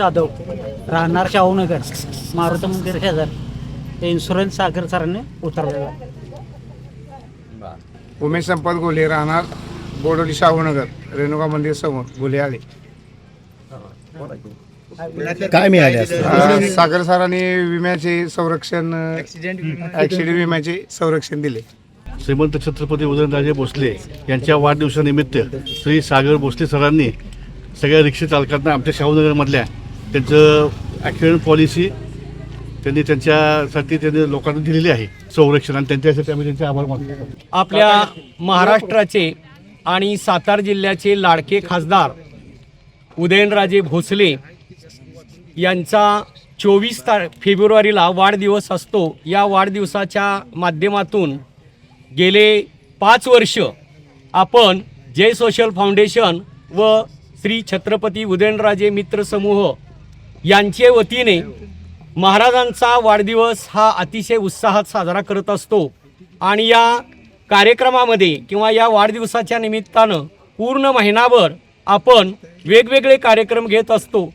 जाधव राहणार शाहूनगर मारुती मंदिर शेजार. हे इन्शुरन्स सागर सरांनी उतरलेला. उमेश संपत गोले राहणार बोडोली शाहूनगर रेणुका मंदिर समोर गुलेआळे काय मिळाले अं, सागर सरांनी विम्याचे संरक्षण ऍक्सिडेंट विम्याचे संरक्षण दिले. श्रीमंत छत्रपती उदयनराजे भोसले यांच्या वाढदिवसानिमित्त श्री सागर भोसले सरांनी सगळ्या रिक्षा चालकांना आमच्या शाहूनगरमधल्या त्यांचं ॲक्सिडेंट पॉलिसी त्यांनी त्यांच्यासाठी त्यांनी लोकांना दिलेली आहे संरक्षण आणि त्यांच्यासाठी आम्ही त्यांचे आभार मानतो. आपल्या महाराष्ट्राचे आणि सातारा जिल्ह्याचे लाडके खासदार उदयनराजे भोसले यांचा चोवीस तार फेब्रुवारीला वाढदिवस असतो. या वाढदिवसाच्या माध्यमातून गेले पाच वर्ष आपण जय सोशल फाउंडेशन व श्री छत्रपती उदयनराजे मित्र यांच्या यांचे वतीने महाराजांचा वाढदिवस हा अतिशय उत्साहात साजरा करत असतो. आणि या कार्यक्रमामध्ये किंवा या वाढदिवसाच्या निमित्तानं पूर्ण महिनाभर आपण वेगवेगळे कार्यक्रम घेत असतो.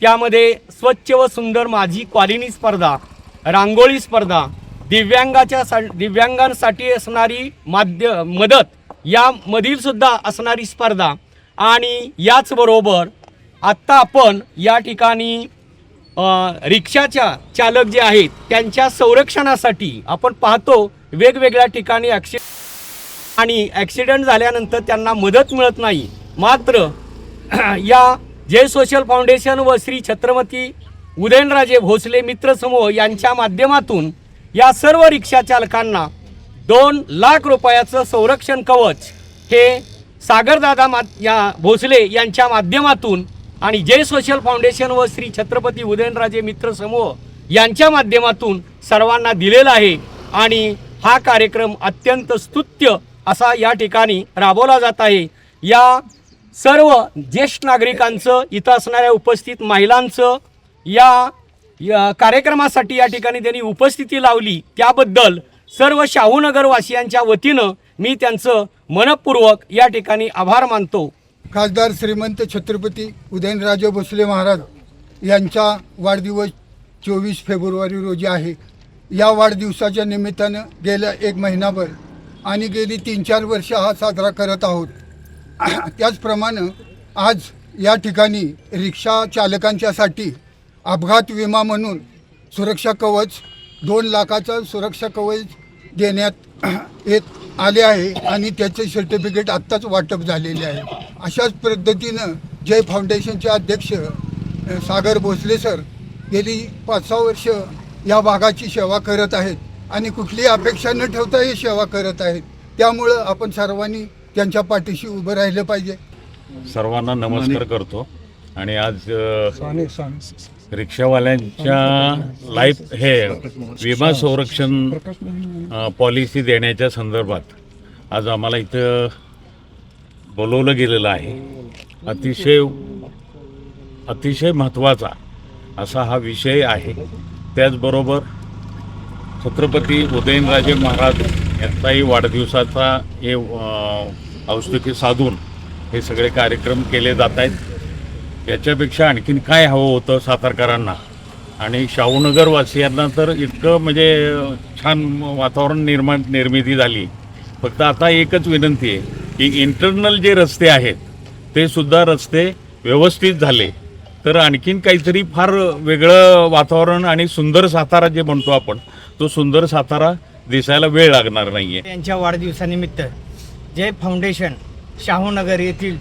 त्यामध्ये स्वच्छ व सुंदर माझी क्वालिनी स्पर्धा रांगोळी स्पर्धा दिव्यांगाच्या सा दिव्यांगांसाठी असणारी माध्य मदत यामधीलसुद्धा असणारी स्पर्धा आणि याचबरोबर आत्ता आपण या ठिकाणी रिक्षाच्या चालक जे आहेत त्यांच्या संरक्षणासाठी आपण पाहतो वेगवेगळ्या ठिकाणी ॲक्सि आणि ॲक्सिडेंट झाल्यानंतर त्यांना मदत मिळत नाही. मात्र या जय सोशल फाउंडेशन व श्री छत्रपती उदयनराजे भोसले मित्रसमूह यांच्या माध्यमातून या सर्व रिक्षा चालकांना दोन लाख रुपयाचं संरक्षण कवच हे सागरदादा मा या भोसले यांच्या माध्यमातून आणि जय सोशल फाउंडेशन व श्री छत्रपती उदयनराजे मित्र समूह यांच्या माध्यमातून सर्वांना दिलेला आहे. आणि हा कार्यक्रम अत्यंत स्तुत्य असा या ठिकाणी राबवला जात आहे. या सर्व ज्येष्ठ नागरिकांचं इथं असणाऱ्या उपस्थित महिलांचं या या कार्यक्रमासाठी या ठिकाणी त्यांनी उपस्थिती लावली. त्याबद्दल सर्व शाहूनगरवासियांच्या वतीनं मी त्यांचं मनपूर्वक या ठिकाणी आभार मानतो. खासदार श्रीमंत छत्रपती उदयनराजे भोसले महाराज यांचा वाढदिवस चोवीस फेब्रुवारी रोजी आहे. या वाढदिवसाच्या निमित्तानं गेल्या एक महिनाभर आणि गेली तीन चार वर्ष हा साजरा करत आहोत. त्याचप्रमाणे आज या ठिकाणी रिक्षा चालकांच्यासाठी अपघात विमा म्हणून सुरक्षा कवच दोन लाखाचं सुरक्षा कवच देण्यात येत आले आहे आणि त्याचे सर्टिफिकेट आत्ताच वाटप झालेले आहे. अशाच पद्धतीनं जय फाउंडेशनचे अध्यक्ष सागर भोसले सर गेली पाच सहा वर्ष या भागाची सेवा करत आहेत आणि कुठलीही अपेक्षा न ठेवता हे सेवा करत आहेत. त्यामुळं आपण सर्वांनी त्यांच्या पाठीशी उभं राहिलं पाहिजे. सर्वांना नमस्कार करतो. आणि आज रिक्षावाल्यांच्या लाईफ हे विमा संरक्षण पॉलिसी देण्याच्या संदर्भात आज आम्हाला इथं बोलवलं गेलेलं आहे. अतिशय अतिशय महत्त्वाचा असा हा विषय आहे. त्याचबरोबर छत्रपती उदयनराजे महाराज यांचाही वाढदिवसाचा हे अ, औष्णिकी साधून हे सगळे कार्यक्रम केले जात आहेत. याच्यापेक्षा आणखीन काय हवं होतं सातारकरांना? आणि शाहूनगरवासियांना तर इतकं म्हणजे छान वातावरण निर्माण निर्मिती झाली. फक्त आता एकच विनंती आहे की इंटरनल जे रस्ते आहेत ते सुद्धा रस्ते व्यवस्थित झाले. तर आणखीन काहीतरी फार वेगळं वातावरण आणि सुंदर सातारा जे म्हणतो आपण तो सुंदर सातारा दिसायला वेळ लागणार नाही आहे यांच्या वाढदिवसानिमित्त जय फाउंडेशन शाहूनगर येथील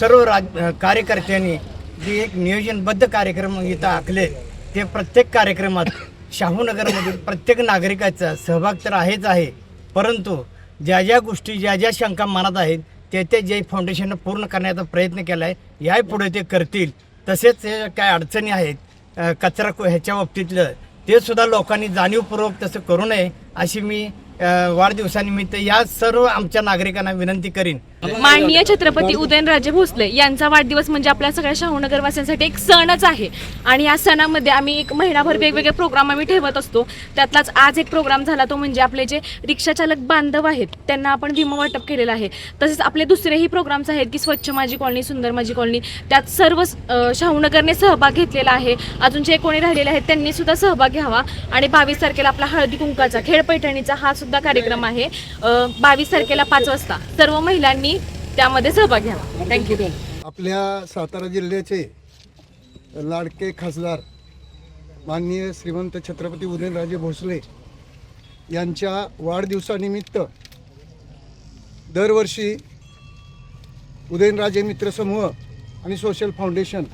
सर्व राज कार्यकर्त्यांनी जे एक नियोजनबद्ध कार्यक्रम इथं आखले ते प्रत्येक कार्यक्रमात शाहूनगरमधील प्रत्येक नागरिकाचा सहभाग तर आहेच आहे. परंतु ज्या ज्या गोष्टी ज्या ज्या शंका मनात आहेत ते ते जे फाउंडेशननं पूर्ण करण्याचा प्रयत्न केला आहे याही पुढे ते करतील. तसेच काय अडचणी आहेत कचरा ह्याच्या बाबतीतलं ते सुद्धा लोकांनी जाणीवपूर्वक तसं करू नये अशी मी वाढदिवसानिमित्त या सर्व आमच्या नागरिकांना विनंती करीन. माननीय छत्रपती उदयनराजे भोसले यांचा वाढदिवस म्हणजे आपल्या सगळ्या शाहूनगर वासियांसाठी एक सणच आहे. आणि या सणामध्ये आम्ही एक महिनाभर वेगवेगळे प्रोग्राम आम्ही ठेवत असतो. त्यातलाच आज एक प्रोग्राम झाला तो म्हणजे आपले जे रिक्षाचालक बांधव आहेत त्यांना आपण विमा वाटप केलेलं आहे. तसेच आपले दुसरेही प्रोग्राम्स आहेत की स्वच्छ माझी कॉलनी सुंदर माझी कॉलनी त्यात सर्व शाहूनगरने सहभाग घेतलेला आहे. अजून जे कोणी राहिलेले आहेत त्यांनी सुद्धा सहभाग घ्यावा. आणि बावीस तारखेला आपला हळदी कुंकाचा खेळ पैठणीचा हा सुद्धा कार्यक्रम आहे. बावीस तारखेला पाच वाजता सर्व महिलांनी त्यामध्ये सहभाग घ्यावा. थँक्यू आपल्या सातारा जिल्ह्याचे लाडके खासदार माननीय श्रीमंत छत्रपती उदयनराजे भोसले यांच्या वाढदिवसानिमित्त दरवर्षी उदयनराजे मित्र समूह आणि सोशल फाउंडेशन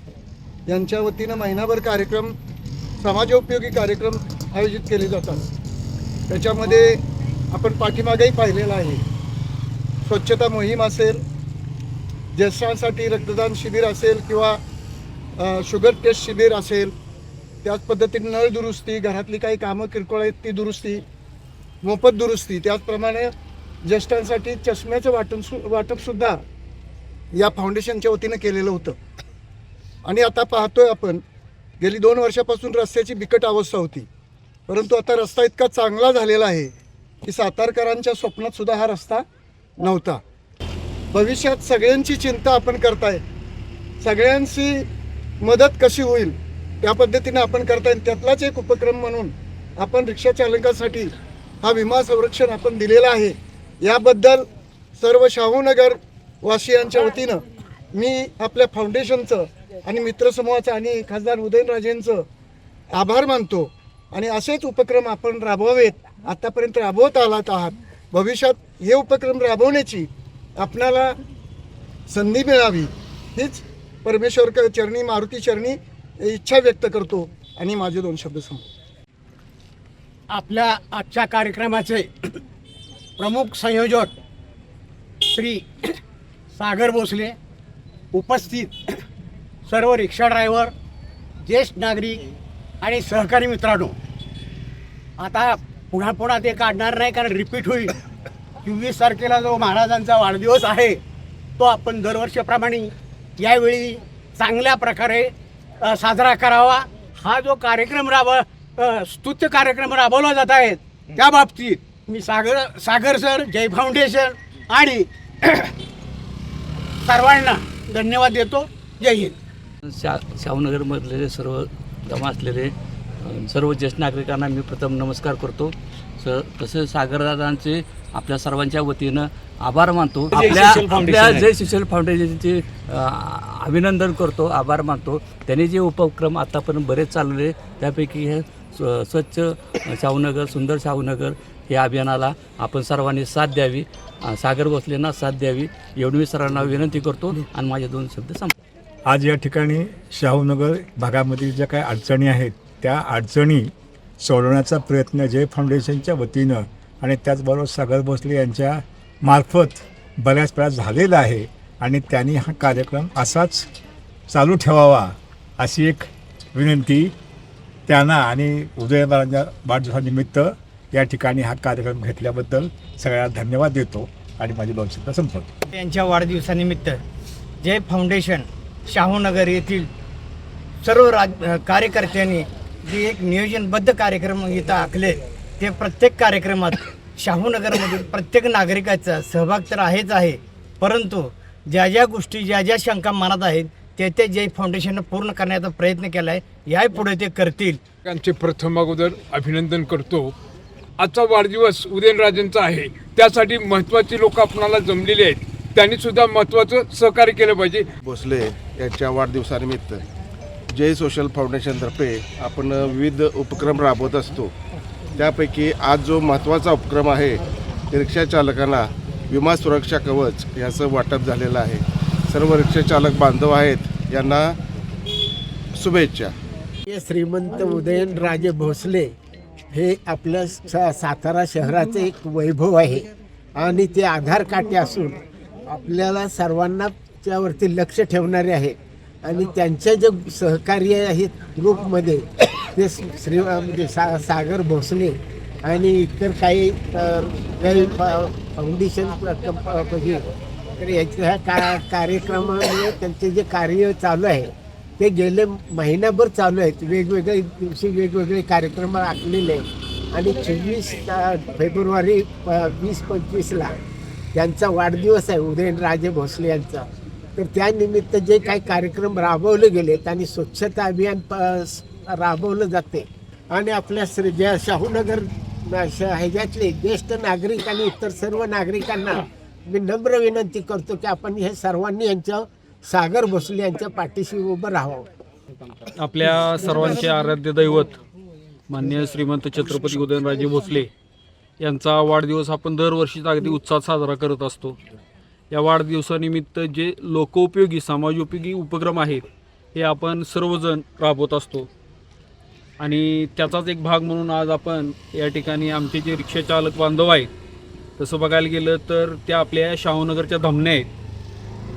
यांच्या वतीनं महिनाभर कार्यक्रम समाजोपयोगी कार्यक्रम आयोजित केले जातात. त्याच्यामध्ये आपण पाठीमागेही पाहिलेला आहे. स्वच्छता मोहीम असेल ज्येष्ठांसाठी रक्तदान शिबिर असेल किंवा शुगर टेस्ट शिबिर असेल त्याच पद्धतीने नळ दुरुस्ती घरातली काही कामं किरकोळ आहेत ती दुरुस्ती मोफत दुरुस्ती त्याचप्रमाणे ज्येष्ठांसाठी चष्म्याचं वाटून सु वाटपसुद्धा या फाउंडेशनच्या वतीनं केलेलं होतं. आणि आता पाहतोय आपण गेली दोन वर्षापासून रस्त्याची बिकट अवस्था होती. परंतु आता रस्ता इतका चांगला झालेला आहे की सातारकरांच्या स्वप्नात सुद्धा हा रस्ता नव्हता. भविष्यात सगळ्यांची चिंता आपण करताय. सगळ्यांची मदत कशी होईल त्या पद्धतीने आपण करताय. त्यातलाच एक उपक्रम म्हणून आपण रिक्षा चालकांसाठी हा विमा संरक्षण आपण दिलेला आहे. याबद्दल सर्व शाहूनगर वासियांच्या वतीनं मी आपल्या फाउंडेशनचं आणि मित्रसमूहाचं आणि खासदार उदयनराजेंचं आभार मानतो. आणि असेच उपक्रम आपण राबवावेत. आत्तापर्यंत राबवत आलात आहात. भविष्यात हे उपक्रम राबवण्याची आपणाला संधी मिळावी हीच परमेश्वर चरणी मारुती चरणी इच्छा व्यक्त करतो आणि माझे दोन शब्द सांगतो आपल्या आजच्या कार्यक्रमाचे प्रमुख संयोजक श्री सागर भोसले उपस्थित सर्व रिक्षा ड्रायव्हर ज्येष्ठ नागरिक आणि सहकारी मित्रांनो. आता पुन्हा पुन्हा ते काढणार नाही कारण रिपीट होईल. चोवीस तारखेला जो महाराजांचा वाढदिवस आहे तो आपण दरवर्षीप्रमाणे यावेळी चांगल्या प्रकारे साजरा करावा. हा जो कार्यक्रम राब स्तुत्य कार्यक्रम राबवला जात आहेत त्या बाबतीत मी सागर सागर सर जय फाउंडेशन आणि सर्वांना धन्यवाद देतो. जय हिंद. शा शाहूनगरमधले सर्व जमा असलेले सर्व ज्येष्ठ नागरिकांना मी प्रथम नमस्कार करतो. स तसेच सागरदादांचे आपल्या सर्वांच्या वतीनं आभार मानतो. आपल्या आपल्या जय सुशल फाउंडेशनचे अभिनंदन करतो आभार मानतो. त्यांनी जे उपक्रम आतापर्यंत बरेच चालले त्यापैकी हे स्व- स्वच्छ शाहूनगर सुंदर शाहूनगर या अभियानाला आपण सर्वांनी साथ द्यावी. सागर भोसलेंना साथ द्यावी. एवढी मी सर्वांना विनंती करतो आणि माझे दोन शब्द संपतो आज या ठिकाणी शाहूनगर भागामधील ज्या काही अडचणी आहेत त्या अडचणी सोडवण्याचा प्रयत्न जय फाउंडेशनच्या वतीनं आणि त्याचबरोबर सागर भोसले यांच्या मार्फत बऱ्याच वेळा झालेला आहे. आणि त्यांनी हा कार्यक्रम असाच चालू ठेवावा अशी एक विनंती त्यांना आणि उदयनराजांच्या वाढदिवसानिमित्त या ठिकाणी हा कार्यक्रम घेतल्याबद्दल सगळ्यांना धन्यवाद देतो आणि माझी दोन संपवतो. यांच्या वाढदिवसानिमित्त जय फाउंडेशन शाहूनगर येथील सर्व राज कार्यकर्त्यांनी जे एक नियोजनबद्ध कार्यक्रम इथं आखले ते प्रत्येक कार्यक्रमात शाहूनगरमधील प्रत्येक नागरिकाचा सहभाग तर आहेच आहे परंतु ज्या ज्या गोष्टी ज्या ज्या शंका मनात आहेत ते ते जय फाउंडेशननं पूर्ण करण्याचा प्रयत्न केला आहे याही पुढे ते करतील. त्यांचे प्रथम अगोदर अभिनंदन करतो. आजचा वाढदिवस उदयनराजेंचा आहे. त्यासाठी महत्त्वाची लोक आपणाला जमलेली आहेत. त्यांनी सुद्धा महत्त्वाचं सहकार्य केलं पाहिजे. भोसले यांच्या वाढदिवसानिमित्त जय सोशल फाउंडेशनतर्फे आपण विविध उपक्रम राबवत असतो. त्यापैकी आज जो महत्त्वाचा उपक्रम आहे ते रिक्षा चालकांना विमा सुरक्षा कवच याचं वाटप झालेलं आहे. सर्व रिक्षाचालक बांधव आहेत यांना शुभेच्छा. हे श्रीमंत उदयनराजे भोसले हे आपल्या सा सातारा शहराचे एक वैभव आहे. आणि ते आधार काटे असून आपल्याला सर्वांना त्यावरती लक्ष ठेवणारे आहे आणि त्यांच्या जे सहकार्य आहेत ग्रुपमध्ये ते श्री म्हणजे सा सागर भोसले आणि इतर काही काही म्हणजे फाउंडेशन तर याच्या का कार्यक्रमामुळे त्यांचे जे कार्य चालू आहे ते गेले महिनाभर चालू आहेत. वेगवेगळे दिवशी वेगवेगळे कार्यक्रम आखलेले आहेत. आणि चोवीस फेब्रुवारी प- वीस पंचवीसला त्यांचा वाढदिवस आहे उदयनराजे भोसले यांचा तर त्यानिमित्त जे काही कार्यक्रम राबवले गेलेत आणि स्वच्छता अभियान प राबवलं जाते. आणि आपल्या श्री ज्या शाहूनगर ह्याच्यातले ज्येष्ठ नागरिक आणि इतर सर्व नागरिकांना मी नम्र विनंती करतो की आपण हे सर्वांनी यांच्या सागर भोसले यांच्या पाठीशी उभं राहावं. आपल्या सर्वांचे आराध्य दैवत मान्य श्रीमंत छत्रपती उदयनराजे भोसले यांचा वाढदिवस आपण दरवर्षीच अगदी उत्साहात साजरा करत असतो. या वाढदिवसानिमित्त जे लोकोपयोगी समाजोपयोगी उपक्रम आहेत हे आपण सर्वजण राबवत असतो. आणि त्याचाच एक भाग म्हणून आज आपण या ठिकाणी आमचे जे रिक्षाचालक बांधव आहेत तसं बघायला गेलं तर त्या आपल्या शाहूनगरच्या धमन्या आहेत.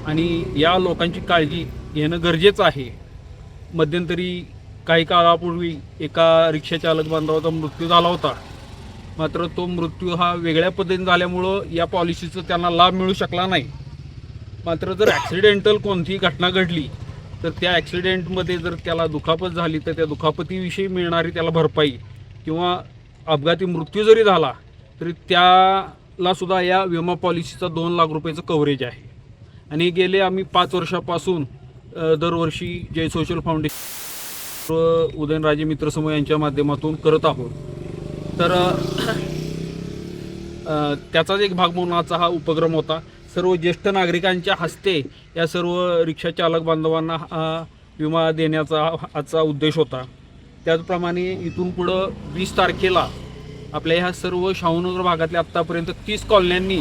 आणि या लोकांची काळजी घेणं गरजेचं आहे. मध्यंतरी काही काळापूर्वी एका रिक्षाचालक बांधवाचा मृत्यू झाला होता. मात्र तो मृत्यू हा वेगळ्या पद्धतीने झाल्यामुळं या पॉलिसीचा त्यांना लाभ मिळू शकला नाही. मात्र जर ॲक्सिडेंटल कोणतीही घटना घडली तर त्या ॲक्सिडेंटमध्ये जर त्याला दुखापत झाली तर त्या दुखापतीविषयी मिळणारी त्याला भरपाई किंवा अपघाती मृत्यू जरी झाला तरी त्याला सुद्धा या विमा पॉलिसीचा दोन लाख रुपयाचं कव्हरेज आहे. आणि गेले आम्ही पाच वर्षापासून दरवर्षी जय सोशल फाउंडेशन उदयनराजे मित्र समूह यांच्या माध्यमातून करत आहोत. तर त्याचाच एक भाग म्हणून आजचा हा उपक्रम होता. सर्व ज्येष्ठ नागरिकांच्या हस्ते या सर्व रिक्षा चालक बांधवांना हा विमा देण्याचा हा- आजचा उद्देश होता. त्याचप्रमाणे इथून पुढं वीस तारखेला आपल्या ह्या सर्व शाहूनगर भागातल्या आत्तापर्यंत तीस कॉलन्यांनी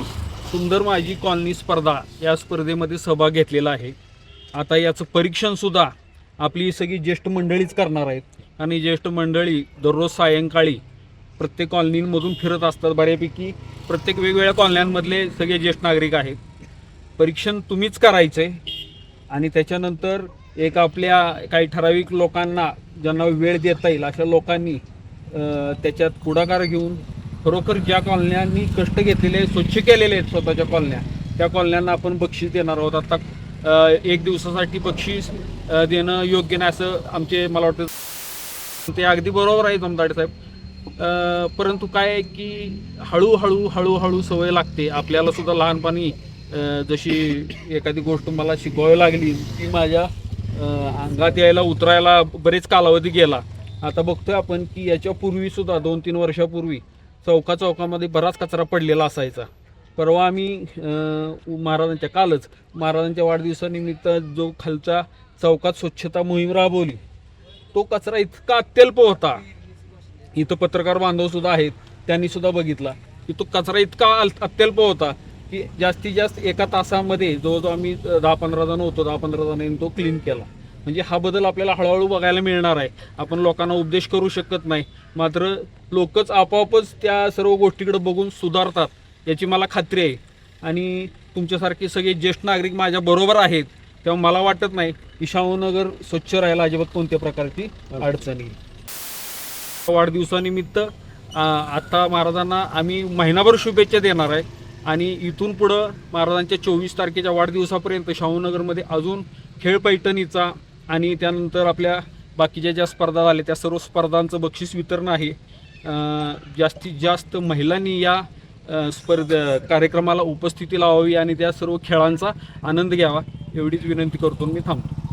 सुंदर माझी कॉलनी स्पर्धा या स्पर्धेमध्ये सहभाग घेतलेला आहे. आता याचं परीक्षणसुद्धा आपली सगळी ज्येष्ठ मंडळीच करणार आहेत. आणि ज्येष्ठ मंडळी दररोज सायंकाळी प्रत्येक कॉलनीमधून फिरत असतात बऱ्यापैकी. प्रत्येक वेगवेगळ्या कॉलन्यांमधले सगळे ज्येष्ठ नागरिक आहेत. परीक्षण तुम्हीच करायचं आहे आणि त्याच्यानंतर एक आपल्या काही ठराविक लोकांना ज्यांना वेळ देता येईल अशा लोकांनी त्याच्यात पुढाकार घेऊन खरोखर ज्या कॉलन्यांनी कष्ट घेतलेले स्वच्छ केलेले आहेत स्वतःच्या कॉलन्या त्या कॉलन्यांना आपण बक्षीस देणार आहोत. आता एक दिवसासाठी बक्षीस देणं योग्य नाही असं आमचे मला वाटतं ते अगदी बरोबर आहे जमदाडे साहेब. परंतु काय आहे की हळूहळू हळूहळू सवय लागते. आपल्याला सुद्धा लहानपणी जशी एखादी गोष्ट मला शिकवावी लागली ती माझ्या अंगात यायला उतरायला बरेच कालावधी गेला. आता बघतोय आपण की याच्यापूर्वीसुद्धा सुद्धा दोन तीन वर्षापूर्वी चौका चौकामध्ये बराच कचरा पडलेला असायचा. परवा आम्ही महाराजांच्या कालच महाराजांच्या वाढदिवसानिमित्त जो खालचा चौकात स्वच्छता मोहीम राबवली तो कचरा इतका अत्यल्प होता. इथं पत्रकार बांधव सुद्धा आहेत त्यांनी सुद्धा बघितला की तो कचरा इतका अत्यल्प होता की जास्तीत जास्त एका तासामध्ये जवळजवळ आम्ही दहा पंधरा जण होतो दहा पंधरा जणांनी तो क्लीन केला. म्हणजे हा बदल आपल्याला हळूहळू बघायला मिळणार आहे. आपण लोकांना उपदेश करू शकत नाही. मात्र लोकच आपोआपच त्या सर्व गोष्टीकडे बघून सुधारतात याची मला खात्री आहे. आणि तुमच्यासारखे सगळे ज्येष्ठ नागरिक माझ्या बरोबर आहेत तेव्हा मला वाटत नाही की स्वच्छ राहायला अजिबात कोणत्या प्रकारची अडचणी वाढदिवसानिमित्त आत्ता महाराजांना आम्ही महिनाभर शुभेच्छा देणार आहे. आणि इथून पुढं महाराजांच्या चोवीस तारखेच्या वाढदिवसापर्यंत शाहूनगरमध्ये अजून खेळ पैठणीचा आणि त्यानंतर आपल्या बाकीच्या ज्या स्पर्धा झाल्या त्या सर्व स्पर्धांचं बक्षीस वितरण आहे. जास्तीत जास्त महिलांनी या स्पर्ध कार्यक्रमाला उपस्थिती लावावी आणि त्या सर्व खेळांचा आनंद घ्यावा एवढीच विनंती करतो मी थांबतो.